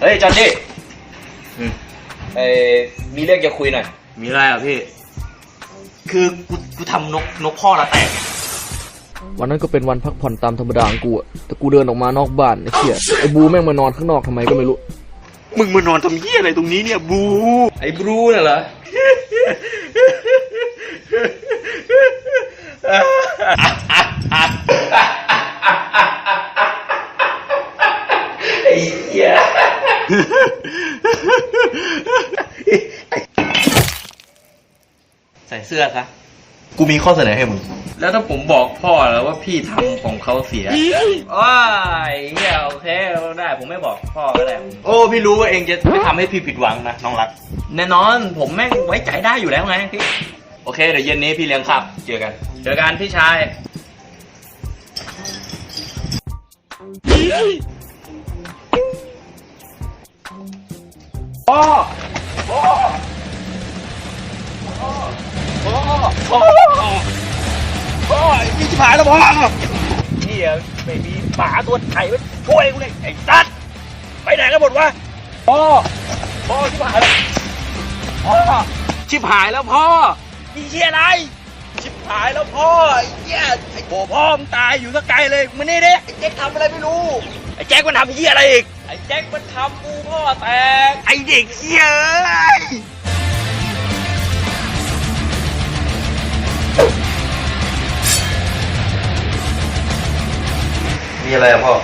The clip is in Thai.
เฮ้ยจอนนี่เอ้ยมีเรื่องจะคุยหน่อย มีอะไรอะพี่ คือกูกูทำนกนกพ่อละแตกวันนั้นก็เป็นวันพักผ่อนตามธรรมดาของกูอะแต่กูเดินออกมานอกบ้านไอ้เหี้ยไอ้บูแม่งมานอนข้างนอกทำไมก็ไม่รู้ มึงมานอนทำเหี้ยอะไรตรงนี้เนี่ยบู ไอ้บรูน่ะเหรอ ไอ้เหี้ยใส่เสื้อซะ กูมีข้อเสนอให้มึง แล้วถ้าผมบอกพ่อแล้วว่าพี่ทำของเขาเสียว้ายเหี้ยโอเคได้ ผมไม่บอกพ่อก็ได้ โอ้พี่รู้ว่าเองจะไม่ทำให้พี่ผิดหวังนะน้องรัก แน่นอนผมแม่งไว้ใจได้อยู่แล้วไงพี่ โอเคเดี๋ยวเย็นนี้พี่เลี้ยงข้าวเจอกัน เจอกันพี่ชาย พี่ชิบหายแล้วพ่อเฮียไม่มีหมาตัวไข่มาช่วยกูเลยไอ้สัตว์ไปไหนกันหมดวะพ่อพ่อชิบหายแล้วพ่อชิบหายแล้วพ่อนี่เฮียอะไรชิบหายแล้วพ่อไอ้เฮียไอ้โบพ่อมึงตายอยู่สักไกลเลยมึงนี่เดิไอ้แจ็คทำอะไรไม่รู้ ไอ้แจ็คมันทำเฮียอะไรอีก ไอ้แจ็คมันทำกูพ่อแตก ไอ้เด็กเฮียเอ้ยมีอะไรอะพ่อ